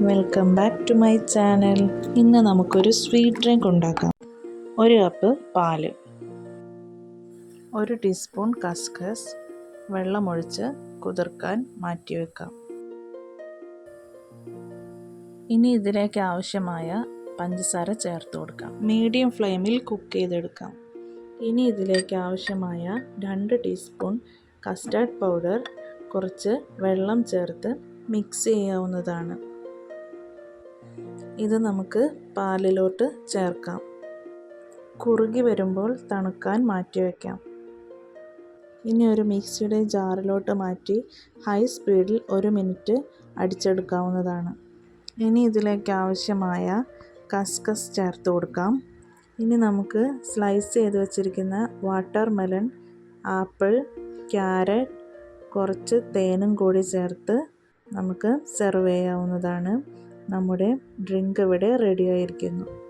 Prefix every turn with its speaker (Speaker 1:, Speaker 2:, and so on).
Speaker 1: Welcome back to my channel ഇന്ന് നമുക്കൊരു sweet drink ഉണ്ടാക്കാം. ഒരു കപ്പ് പാൽ. ഒരു ടീസ്പൂൺ കസ്കസ് വെള്ളമൊഴിച്ച് കുതിർക്കാൻ മാറ്റിവെക്കാം ഇനി ഇതിലേക്ക് ആവശ്യമായ പഞ്ചസാര ചേർത്ത് കൊടുക്കാം. മീഡിയം ഫ്ലെയിമിൽ കുക്ക് ചെയ്തെടുക്കാം. ഇനി ഇതിലേക്ക് ആവശ്യമായ രണ്ട് ടീസ്പൂൺ കസ്റ്റാർഡ് പൗഡർ കുറച്ച് വെള്ളം ചേർത്ത് മിക്സ് ചെയ്യാവുന്നതാണ്. ഇത് നമുക്ക് പാലിലോട്ട് ചേർക്കാം. കുറുകി വരുമ്പോൾ തണുക്കാൻ മാറ്റി വയ്ക്കാം ഇനി ഒരു മിക്സിയുടെ ജാറിലോട്ട് മാറ്റി ഹൈ സ്പീഡിൽ ഒരു മിനിറ്റ് അടിച്ചെടുക്കാവുന്നതാണ്. ഇനി ഇതിലേക്ക് ആവശ്യമായ കസ്കസ് ചേർത്ത് കൊടുക്കാം. ഇനി നമുക്ക് സ്ലൈസ് ചെയ്ത് വെച്ചിരിക്കുന്ന വാട്ടർ മെലൺ ആപ്പിൾ ക്യാരറ്റ് കുറച്ച് തേനും കൂടി ചേർത്ത് നമുക്ക് സെർവ് ചെയ്യാവുന്നതാണ്. നമ്മുടെ ഡ്രിങ്ക് ഇവിടെ റെഡി ആയിരിക്കുന്നു.